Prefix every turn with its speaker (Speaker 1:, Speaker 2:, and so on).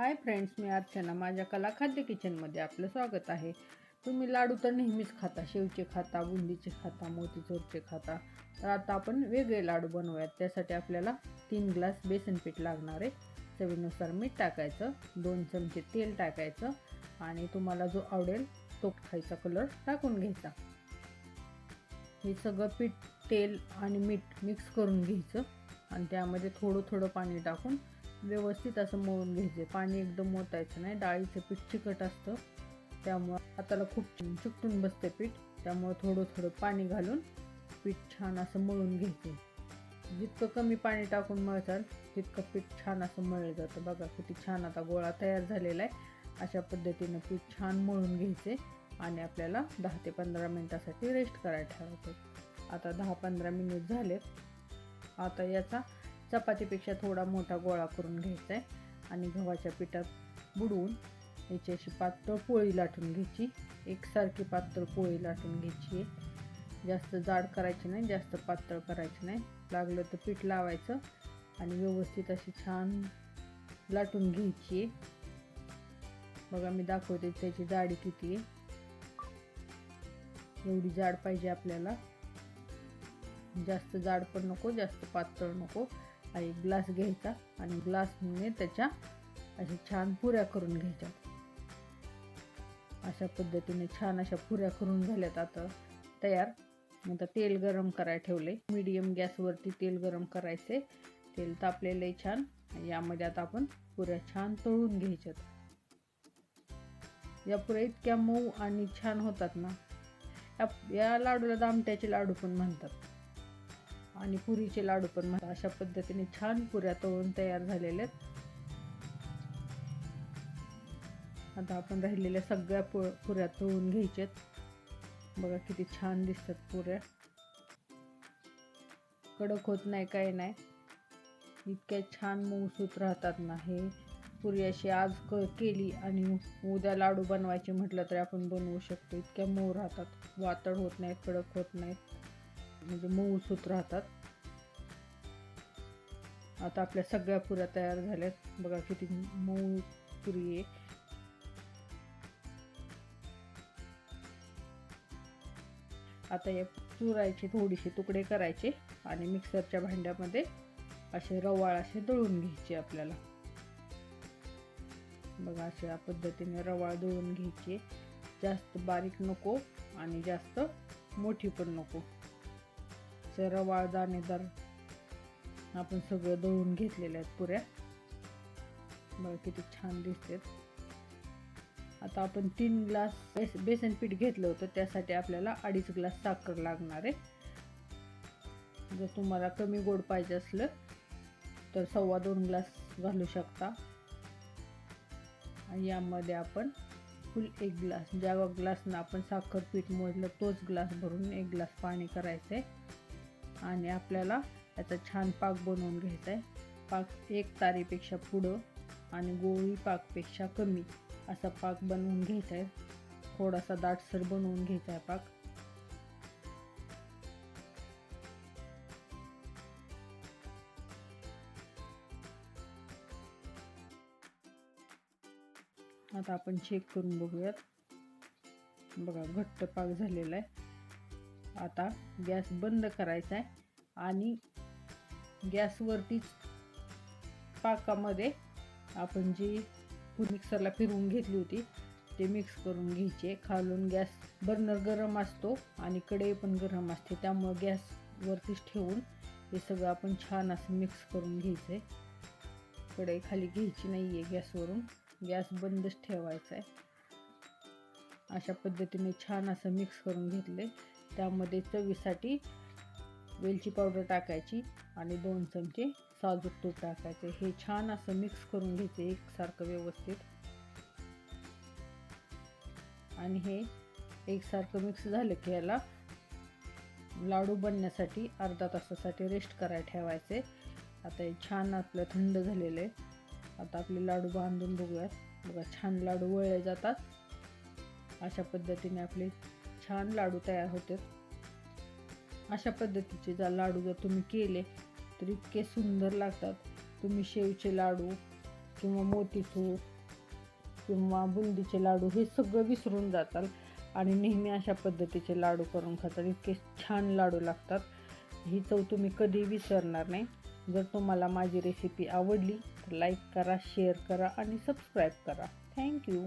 Speaker 1: Hi friends मी अर्चना माझ्या कला खाद्य किचनमध्ये आपलं स्वागत आहे. तुम्ही लाडू तर नेहमीच खाता शेवचे खाता बुंदीचे खाता मोतीचूरचे खाता. तर आता आपण वेगळे लाडू बनवूयात. त्यासाठी आपल्याला तीन ग्लास बेसन पीठ लागणार आहे. चवीनुसार मीठ टाकायचं दोन चमचे तेल टाकायचं आणि तुम्हाला जो आवडेल तो खायचा कलर टाकून घ्यायचा. हे सगळं पीठ तेल आणि मीठ मिक्स करून घ्यायचं आणि त्यामध्ये थोडं थोडं पाणी टाकून व्यवस्थित असं मळून घ्यायचे. पाणी एकदम ओतायचं नाही. डाळीचं पीठ चिकट असतं. त्यामुळं हाताला खूप चिकटून बसते पीठ. त्यामुळं थोडं थोडं पाणी घालून पीठ छान असं मळून घ्यायचे. जितकं कमी पाणी टाकून मळचाल तितकं पीठ छान असं मळलं जातं. बघा किती छान आता गोळा तयार झालेला आहे. अशा पद्धतीनं पीठ छान मळून घ्यायचे आणि आपल्याला दहा ते पंधरा मिनटासाठी रेस्ट करायला ठेवायचं. आता दहा पंधरा मिनिट झालेत. आता याचा चपातीपेक्षा थोडा मोठा गोळा करून घ्यायचा आहे. आणि गव्हाच्या पिठात बुडवून याची अशी पातळ पोळी लाटून घ्यायची. एकसारखी पातळ पोळी लाटून घ्यायची आहे. जास्त जाड करायची नाही जास्त पातळ करायची नाही. लागलं तर पीठ लावायचं आणि व्यवस्थित अशी छान लाटून घ्यायची आहे. बघा मी दाखवते त्याची जाडी किती आहे. एवढी जाड पाहिजे आपल्याला. जास्त जाड पण नको जास्त पातळ नको. आणि ग्लास घ्यायचा आणि ग्लासने त्याच्या अशा छान पुऱ्या करून घ्यायच्या. अशा पद्धतीने छान अशा पुऱ्या करून झाल्यात आता तयार. आता तेल गरम करायला ठेवले. मीडियम गॅसवरती तेल गरम करायचे. तेल तापलेलं आहे छान यामध्ये आता आपण पुऱ्या छान तळून घ्यायच्यात. या पुऱ्या इतक्या मऊ आणि छान होतात ना. या लाडूला दामट्याचे लाडू पण म्हणतात. आणि पुरीचे लाडू पण म्हणतात. अशा पद्धतीने छान पुऱ्या तळून तयार झालेल्या आहेत. आता आपण राहिलेल्या सगळ्या पु पुऱ्या तळून घ्यायच्यात बघा किती छान दिसतात पुऱ्या. कडक होत नाही काही नाही. इतक्या छान मऊसूत राहतात ना हे. पुरी अशी आज क केली आणि उद्या लाडू बनवायचे म्हटलं तरी आपण बनवू शकतो. इतक्या मऊ राहतात. वातड होत नाहीत कडक होत नाहीत म्हणजे मऊ सूत राहतात. आता आपल्या सगळ्या पुऱ्या तयार झाल्यात. बघा किती मऊ पुरी आहे. आता या चुरायचे थोडेसे तुकडे करायचे आणि मिक्सरच्या भांड्यामध्ये असे रवाळ असे दळून घ्यायचे आपल्याला. बघा अशा पद्धतीने रवाळ दळून घ्यायचे. जास्त बारीक नको आणि जास्त मोठी पण नको. रवाळ दाणेदार आपण सगळं दळून घेतलेल्या आहेत पुऱ्या. बघा किती छान दिसतात. आता आपण तीन ग्लास बेस बेसन पीठ घेतलं होतं त्यासाठी आपल्याला अडीच ग्लास साखर लागणार आहे. जर तुम्हाला कमी गोड पाहिजे असलं तर सव्वा दोन ग्लास घालू शकता. यामध्ये आपण फुल एक ग्लास ज्या ग्लासनं आपण साखर पीठ मोजलं तोच ग्लास भरून एक ग्लास पाणी करायचं आहे आणि आपल्याला याचा छान पाक बनवून घ्यायचा आहे पाक एक तारीपेक्षा पुढं आणि गोळी पाकपेक्षा कमी असा पाक बनवून घ्यायचा आहे थोडासा दाटसर बनवून घ्यायचा आहे पाक. आता आपण चेक करून बघूयात. बघा घट्ट पाक झालेला आहे आता गॅस बंद करायचा आहे आणि गॅसवरतीच पाकामध्ये आपण जी मिक्सरला फिरवून घेतली होती ते मिक्स करून घ्यायचे खालून गॅस बर्नर गरम असतो आणि कढई पण गरम असते. त्यामुळं गॅसवरतीच ठेवून हे सगळं आपण छान असं मिक्स करून घ्यायचं आहे. कढई खाली घ्यायची नाही आहे गॅसवरून. गॅस बंदच ठेवायचा आहे. अशा पद्धतीने छान असं मिक्स करून घेतले त्यामध्ये चवीसाठी वेलची पावडर टाकायची आणि दोन चमचे साजूक तूप टाकायचे. हे छान असं मिक्स करून घ्यायचे एकसारखं व्यवस्थित. आणि हे एकसारखं मिक्स झालं की याला लाडू बनण्यासाठी अर्धा तासासाठी रेस्ट करायला ठेवायचे. आता हे छान आपलं थंड झालेलं आहे. आता आपले लाडू बांधून बघूयात. बघा छान लाडू वळले जातात. अशा पद्धतीने आपले छान लाडू तयार होतात अशा पद्धतीचे जर लाडू जर तुम्ही केले तर इतके सुंदर लागतात. तुम्ही शेवचे लाडू किंवा मोतीचूर किंवा बुंदीचे लाडू हे सगळं विसरून जातात आणि नेहमी अशा पद्धतीचे लाडू करून खातात इतके छान लाडू लागतात. ही चव तुम्ही कधी विसरणार नाही. जर तुम्हाला माझी रेसिपी आवडली तर लाईक करा शेअर करा आणि सबस्क्राईब करा. थँक्यू